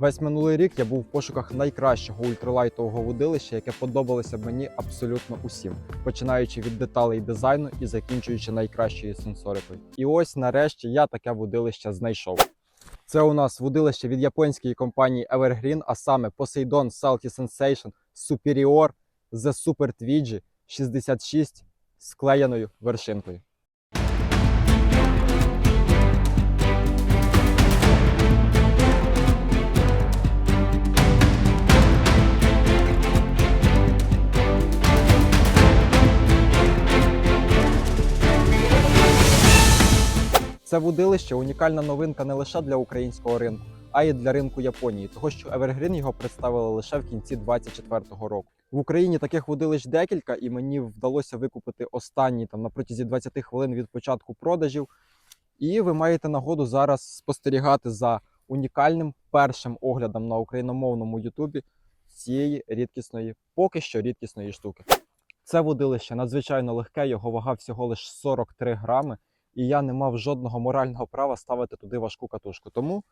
Весь минулий рік я був в пошуках найкращого ультралайтового вудилища, яке подобалося мені абсолютно усім, починаючи від деталей дизайну і закінчуючи найкращою сенсорикою. І ось нарешті я таке вудилище знайшов. Це у нас вудилище від японської компанії Evergreen, а саме Poseidon Salty Sensation Superior The Super Twidgy 66 з клеєною вершинкою. Це вудилище унікальна новинка не лише для українського ринку, а й для ринку Японії, того що Evergreen його представили лише в кінці 2024 року. В Україні таких вудилищ декілька, і мені вдалося викупити останні там на протязі 20 хвилин від початку продажів. І ви маєте нагоду зараз спостерігати за унікальним першим оглядом на україномовному Ютубі цієї рідкісної, поки що рідкісної штуки. Це вудилище надзвичайно легке, його вага всього лише 43 грами і я не мав жодного морального права ставити туди важку катушку. Тому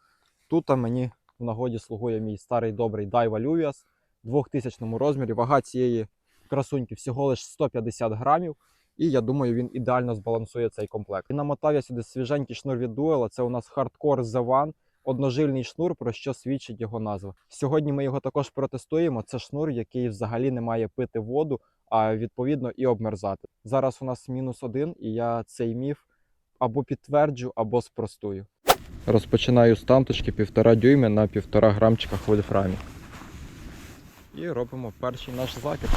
тут мені в нагоді слугує мій старий добрий Daiwa Luvias в 2000 розмірі. Вага цієї красуньки всього лише 150 грамів. І я думаю, він ідеально збалансує цей комплект. І намотав я сюди свіженький шнур від Duel. Це у нас Hardcore The One, одножильний шнур, про що свідчить його назва. Сьогодні ми його також протестуємо. Це шнур, який взагалі не має пити воду, а відповідно і обмерзати. Зараз у нас мінус один, і я цей міф або підтверджу, або спростую. Розпочинаю з танточки півтора дюйми на півтора грамчика в вольфрамі. І робимо перший наш закид.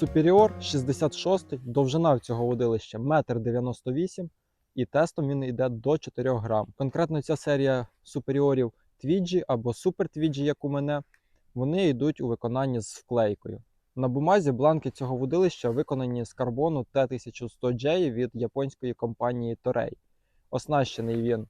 Superior 66, довжина в цього водилища 1,98 м і тестом він йде до 4 грам. Конкретно ця серія суперіорів Twidgy або Super Twidgy, як у мене, вони йдуть у виконанні з вклейкою. На бумазі бланки цього водилища виконані з карбону T1100J від японської компанії Toray. Оснащений він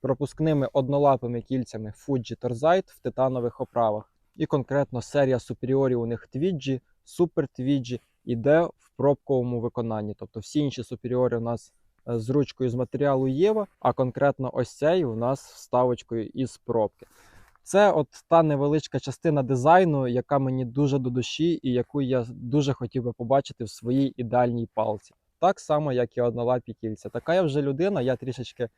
пропускними однолапими кільцями Fuji Torzite в титанових оправах. І конкретно серія суперіорів у них Twidgy, Super Twidgy іде в пробковому виконанні. Тобто всі інші суперіори у нас е, з ручкою з матеріалу Єва, а конкретно ось цей у нас вставочкою із пробки. Це от та невеличка частина дизайну, яка мені дуже до душі, і яку я дуже хотів би побачити в своїй ідеальній палці. Так само, як і однолапі кільця. Така я вже людина, я трішечки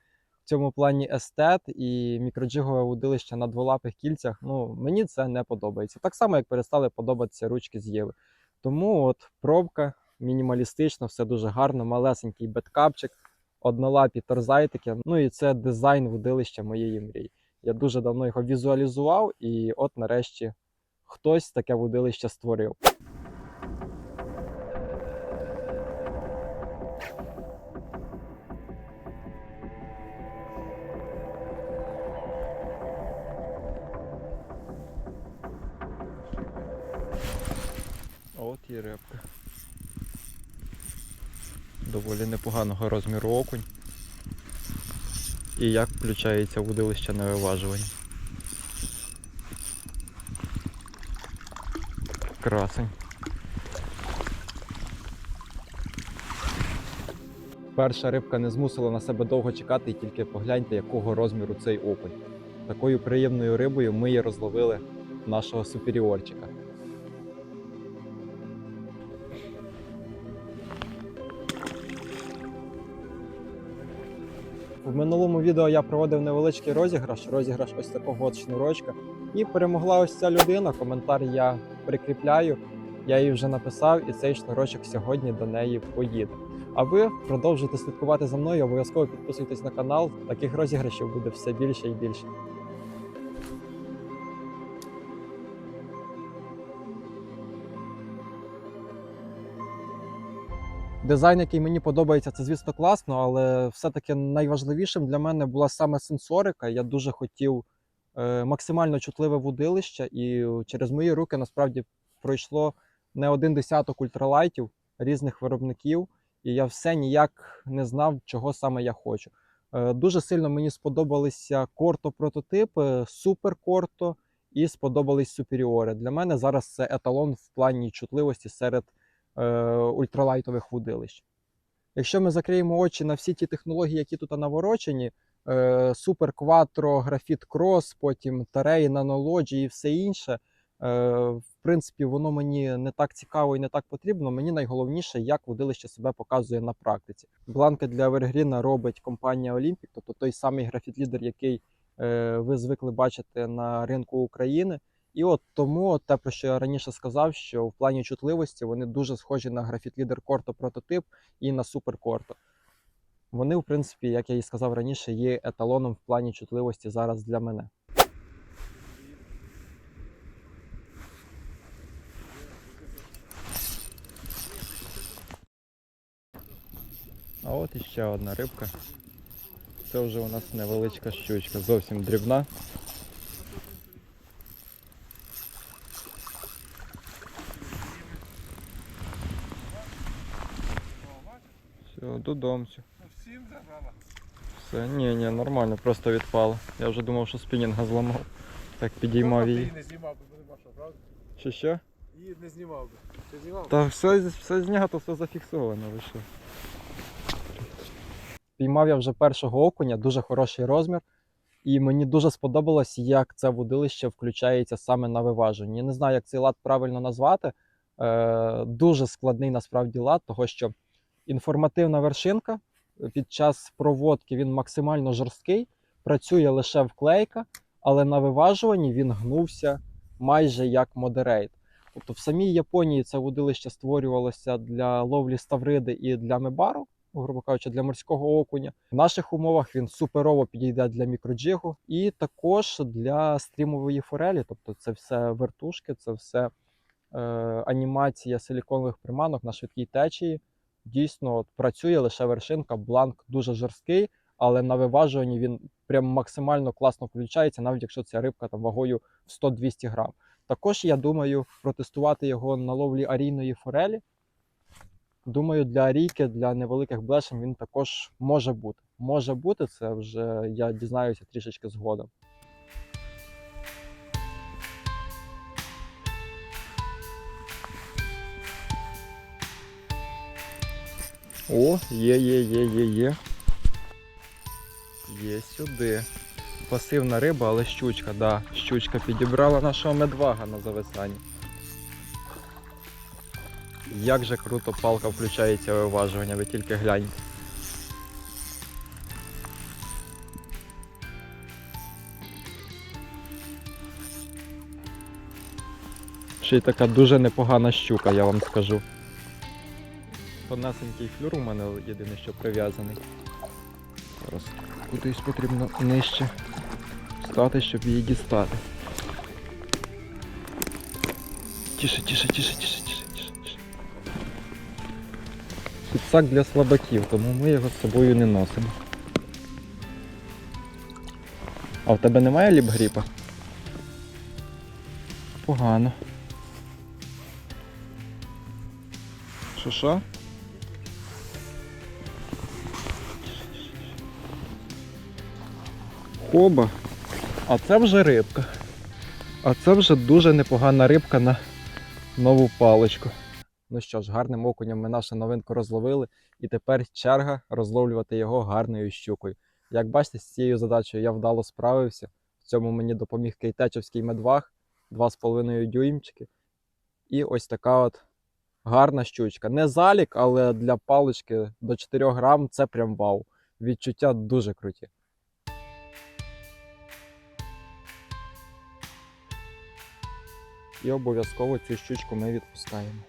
цьому плані естет і мікроджигове удилище на дволапих кільцях. Ну мені це не подобається. Так само, як перестали подобатися ручки з Єви. Тому от пробка мінімалістична, все дуже гарно, малесенький беткапчик, однолапі торзайтики. Ну і це дизайн вудилища моєї мрії. Я дуже давно його візуалізував, і от нарешті хтось таке вудилище створив. І рибка. Доволі непоганого розміру окунь. І як включається вудилище на виважуванні. Красень. Перша рибка не змусила на себе довго чекати і тільки погляньте, якого розміру цей окунь. Такою приємною рибою ми і розловили нашого суперіорчика. В минулому відео я проводив невеличкий розіграш, розіграш ось такого от шнурочка. І перемогла ось ця людина. Коментар я прикріпляю. Я її вже написав, і цей шнурочок сьогодні до неї поїде. А ви продовжуйте слідкувати за мною, обов'язково підписуйтесь на канал. Таких розіграшів буде все більше і більше. Дизайн, який мені подобається, це звісно класно, але все-таки найважливішим для мене була саме сенсорика. Я дуже хотів е, максимально чутливе вудилище, і через мої руки насправді пройшло не один десяток ультралайтів різних виробників, і я все ніяк не знав, чого саме я хочу. Е, Дуже сильно мені сподобалися корто прототипи, супер корто і сподобались суперіори. Для мене зараз це еталон в плані чутливості серед ультралайтових вудилищ. Якщо ми закриємо очі на всі ті технології, які тут наворочені, е, Супер Quattro, Graphite Cross, потім Terrain, Nanology і все інше, е, в принципі, воно мені не так цікаво і не так потрібно. Мені найголовніше, як водилище себе показує на практиці. Бланки для Евергріна робить компанія Olympic, тобто той самий графіт-лідер, який е, ви звикли бачити на ринку України. І от тому те, про що я раніше сказав, що в плані чутливості вони дуже схожі на графіт-лідер Корто прототип і на Супер Корто. Вони, в принципі, як я і сказав раніше, є еталоном в плані чутливості зараз для мене. А от іще одна рибка. Це вже у нас невеличка щучка, зовсім дрібна. Все, додомцю. Всім забрала. Все, ні, ні, нормально, просто відпало. Я вже думав, що спінінга зламав. Так підіймав її. Її не знімав би, не бачив, правда? Що що? Її не знімав би. Ти знімав? Та все, все знято, все зафіксовано, ви що. Піймав я вже першого окуня, дуже хороший розмір. І мені дуже сподобалось, як це водилище включається саме на виваженні. Я не знаю, як цей лад правильно назвати. Е, дуже складний насправді лад, того що інформативна вершинка під час проводки він максимально жорсткий, працює лише вклейка, але на виважуванні він гнувся майже як модерейт. Тобто в самій Японії це водилище створювалося для ловлі ставриди і для мебару, грубо кажучи, для морського окуня. В наших умовах він суперово підійде для мікроджигу і також для стрімової форелі. Тобто це все вертушки, це все е, анімація силіконових приманок на швидкій течії. Дійсно, працює лише вершинка, бланк дуже жорсткий, але на виважуванні він прям максимально класно включається, навіть якщо ця рибка там вагою в 100-200 грам. Також я думаю протестувати його на ловлі арійної форелі. Думаю, для арійки, для невеликих блешем він також може бути. Може бути, це вже я дізнаюся трішечки згодом. О, є, є, є, є, є. Є сюди. Пасивна риба, але щучка, да. Щучка підібрала нашого медвага на зависанні. Як же круто палка включається у виважування, ви тільки гляньте. Ще й така дуже непогана щука, я вам скажу. Тонесенький флюр у мене єдине, що прив'язаний. Зараз кудись потрібно нижче стати, щоб її дістати. Тише, тише, тише, тише, тише, тише, тише. Підсак для слабаків, тому ми його з собою не носимо. А в тебе немає ліпгріпа? Погано. Що що? Хоба. А це вже рибка. А це вже дуже непогана рибка на нову паличку. Ну що ж, гарним окунем ми нашу новинку розловили, і тепер черга розловлювати його гарною щукою. Як бачите, з цією задачею я вдало справився. В цьому мені допоміг кейтечовський медваг 2,5 дюймчики. І ось така от гарна щучка. Не залік, але для палички до 4 грам це прям вау. Відчуття дуже круті. І обов'язково цю щучку ми відпускаємо.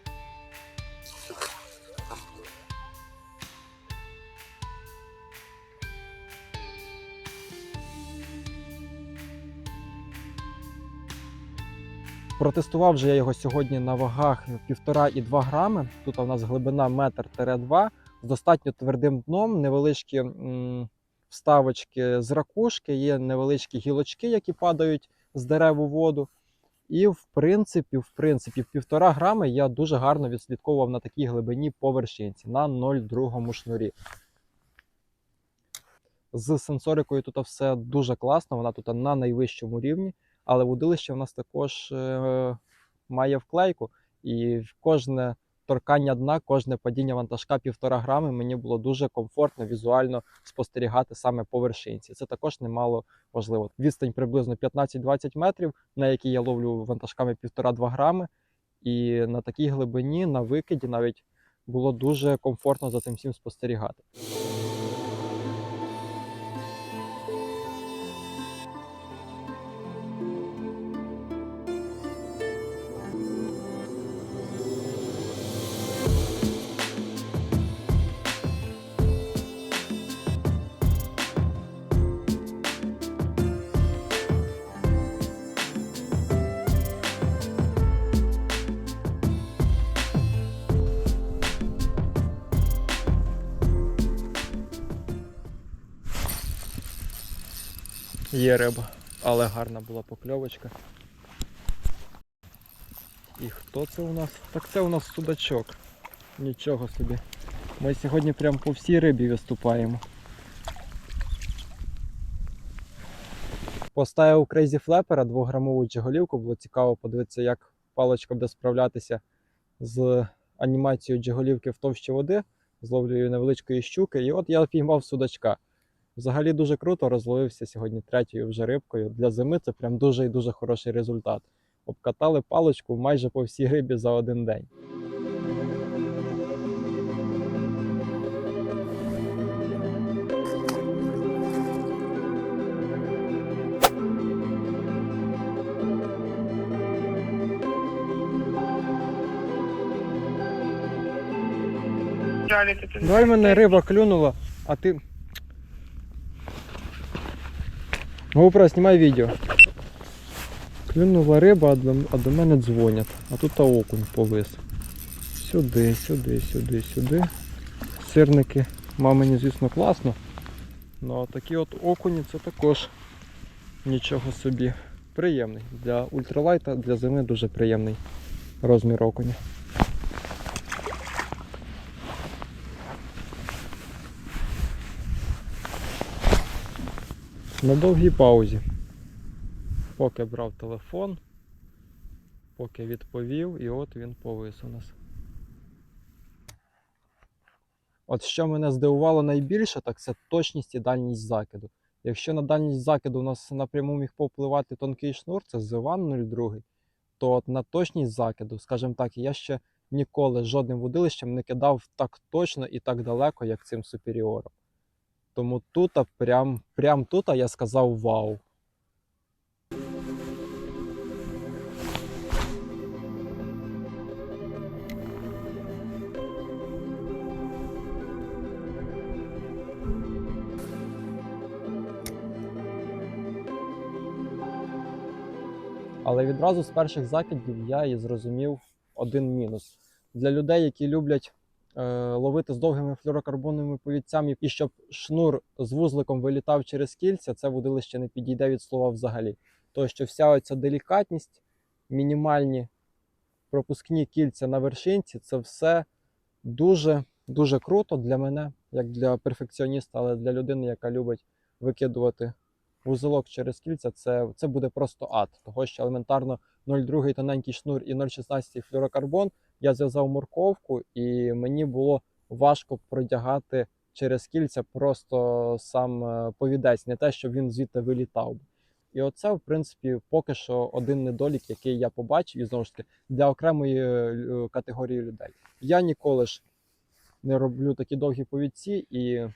Протестував же я його сьогодні на вагах 1,5 і 2 грами. Тут у нас глибина метр 2 з достатньо твердим дном, невеличкі вставочки з ракушки, є невеличкі гілочки, які падають з дерев у воду. І в принципі, в принципі, півтора грами я дуже гарно відслідковував на такій глибині по вершинці на 0,2 шнурі. З сенсорикою тут все дуже класно, вона тут на найвищому рівні, але водилище в нас також е, має вклейку, і кожне торкання дна, кожне падіння вантажка півтора грами мені було дуже комфортно візуально спостерігати саме по вершинці. Це також немало важливо. Відстань приблизно 15-20 метрів, на якій я ловлю вантажками 1,5-2 грами. І на такій глибині, на викиді навіть було дуже комфортно за цим всім спостерігати. Є риба, але гарна була покльовочка. І хто це у нас? Так це у нас судачок. Нічого собі. Ми сьогодні прям по всій рибі виступаємо. Поставив Crazy Flapper 2-грамову джиголівку, було цікаво подивитися, як паличка буде справлятися з анімацією джиголівки в товщі води, з ловлею невеличкої щуки. І от я піймав судачка. Взагалі дуже круто, розловився сьогодні третьою вже рибкою. Для зими це прям дуже і дуже хороший результат. Обкатали паличку майже по всій рибі за один день. Давай мене риба клюнула, а ти. GoPro, знімай відео. Клюнула риба, а до, а до мене дзвонять. А тут та окунь повис. Сюди, сюди, сюди, сюди. Сирники мамині, звісно, класно. Ну а такі от окуні це також нічого собі. Приємний. Для ультралайта, для зими дуже приємний розмір окуня. На довгій паузі. Поки брав телефон, поки відповів, і от він повис у нас. От що мене здивувало найбільше, так це точність і дальність закиду. Якщо на дальність закиду у нас напряму міг повпливати тонкий шнур, це Зиван 02, то от на точність закиду, скажімо так, я ще ніколи жодним водилищем не кидав так точно і так далеко, як цим суперіором. Тому тут, прям, прям тут я сказав вау. Але відразу з перших закидів я і зрозумів один мінус. Для людей, які люблять ловити з довгими флюрокарбоновими повідцями, і щоб шнур з вузликом вилітав через кільця, це водилище не підійде від слова взагалі. Тому що вся оця делікатність, мінімальні пропускні кільця на вершинці, це все дуже дуже круто для мене, як для перфекціоніста, але для людини, яка любить викидувати вузелок через кільця, це, це буде просто ад. Того що елементарно 0,2 тоненький шнур і 0,16 флюрокарбон. Я зв'язав морковку, і мені було важко продягати через кільця просто сам е, повідець, не те, щоб він звідти вилітав. І оце, в принципі, поки що один недолік, який я побачив, і знову ж таки, для окремої е, категорії людей. Я ніколи ж не роблю такі довгі повідці і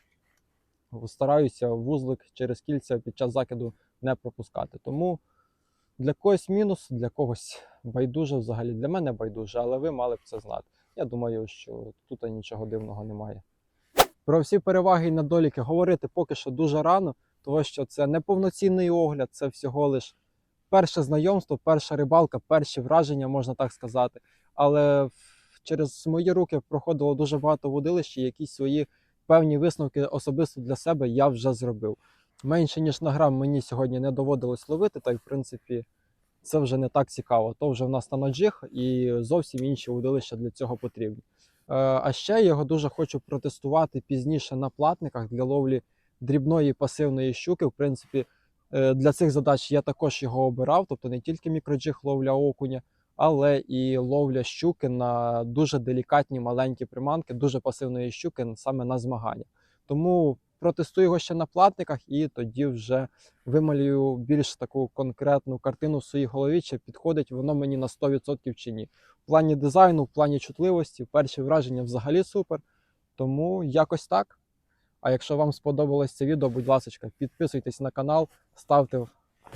стараюся вузлик через кільця під час закиду не пропускати. Тому для когось мінус, для когось байдуже взагалі. Для мене байдуже, але ви мали б це знати. Я думаю, що тут нічого дивного немає. Про всі переваги і недоліки говорити поки що дуже рано, тому що це не повноцінний огляд, це всього лиш перше знайомство, перша рибалка, перші враження, можна так сказати. Але через мої руки проходило дуже багато водилищ, і якісь свої певні висновки особисто для себе я вже зробив. Менше ніж на грам мені сьогодні не доводилось ловити, та й в принципі це вже не так цікаво. То вже в нас танаджих і зовсім інші водилища для цього потрібні. Е, А ще я його дуже хочу протестувати пізніше на платниках для ловлі дрібної пасивної щуки. В принципі, е, для цих задач я також його обирав, тобто не тільки мікроджиг ловля окуня, але і ловля щуки на дуже делікатні маленькі приманки, дуже пасивної щуки саме на змагання. Тому протестую його ще на платниках і тоді вже вималюю більш таку конкретну картину в своїй голові, чи підходить воно мені на 100% чи ні. В плані дизайну, в плані чутливості, перші враження взагалі супер. Тому якось так. А якщо вам сподобалось це відео, будь ласка, підписуйтесь на канал, ставте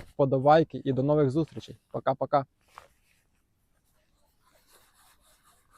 вподобайки і до нових зустрічей. Пока-пока.